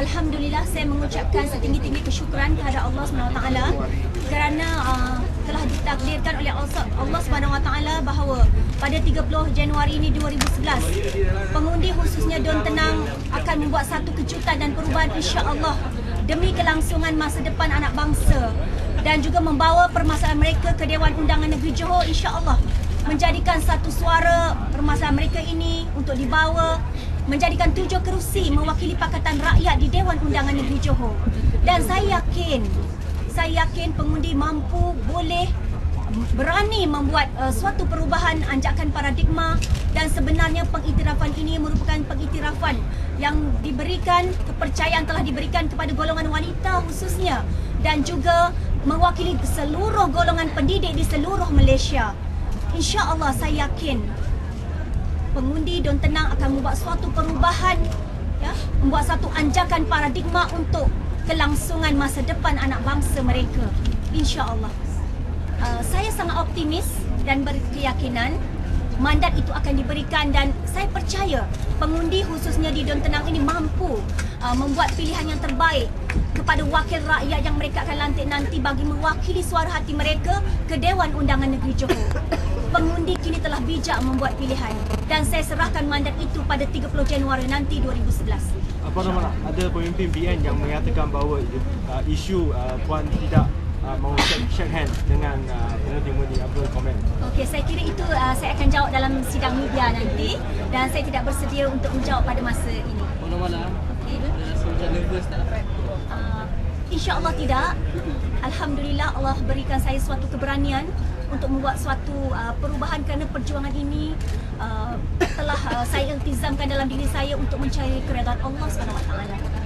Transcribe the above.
Alhamdulillah saya mengucapkan setinggi-tinggi kesyukuran kepada Allah SWT kerana uh, telah ditakdirkan oleh Allah SWT bahawa pada 30 Januari ini 2011 pengundi khususnya Don Tenang akan membuat satu kejutan dan perubahan insya-Allah demi kelangsungan masa depan anak bangsa dan juga membawa permasalahan mereka ke Dewan Undangan Negeri Johor insya-Allah menjadikan satu suara permasalahan mereka ini untuk dibawa menjadikan tujuh kerusi mewakili Pakatan Rakyat di Dewan Undangan Negeri Johor. Dan saya yakin, saya yakin pengundi mampu boleh berani membuat uh, suatu perubahan anjakan paradigma dan sebenarnya pengiktirafan ini merupakan pengiktirafan yang diberikan kepercayaan telah diberikan kepada golongan wanita khususnya dan juga mewakili seluruh golongan pendidik di seluruh Malaysia. Insya-Allah saya yakin pengundi Don Tenang akan membuat suatu perubahan ya, membuat satu anjakan paradigma untuk kelangsungan masa depan anak bangsa mereka. Insya-Allah. Uh, saya sangat optimis dan berkeyakinan mandat itu akan diberikan dan saya percaya pengundi khususnya di Don Tenang ini mampu uh, membuat pilihan yang terbaik kepada wakil rakyat yang mereka akan lantik nanti bagi mewakili suara hati mereka ke Dewan Undangan Negeri Johor. Pengundi kini telah bijak membuat pilihan dan saya serahkan mandat itu pada 30 Januari nanti 2011. apa nama nak ada pemimpin BN yang mengatakan bahawa uh, isu uh, puan tidak uh, mau shake, shake hand dengan uh, pengundi-pengundi Abdul komen. Okey, saya kira itu uh, saya akan jawab dalam sidang media nanti dan saya tidak bersedia untuk menjawab pada masa ini. Malam-malam Okey. InsyaAllah tidak. Alhamdulillah Allah berikan saya suatu keberanian untuk membuat suatu uh, perubahan kerana perjuangan ini uh, telah uh, saya iltizamkan dalam diri saya untuk mencari keredaan Allah SWT.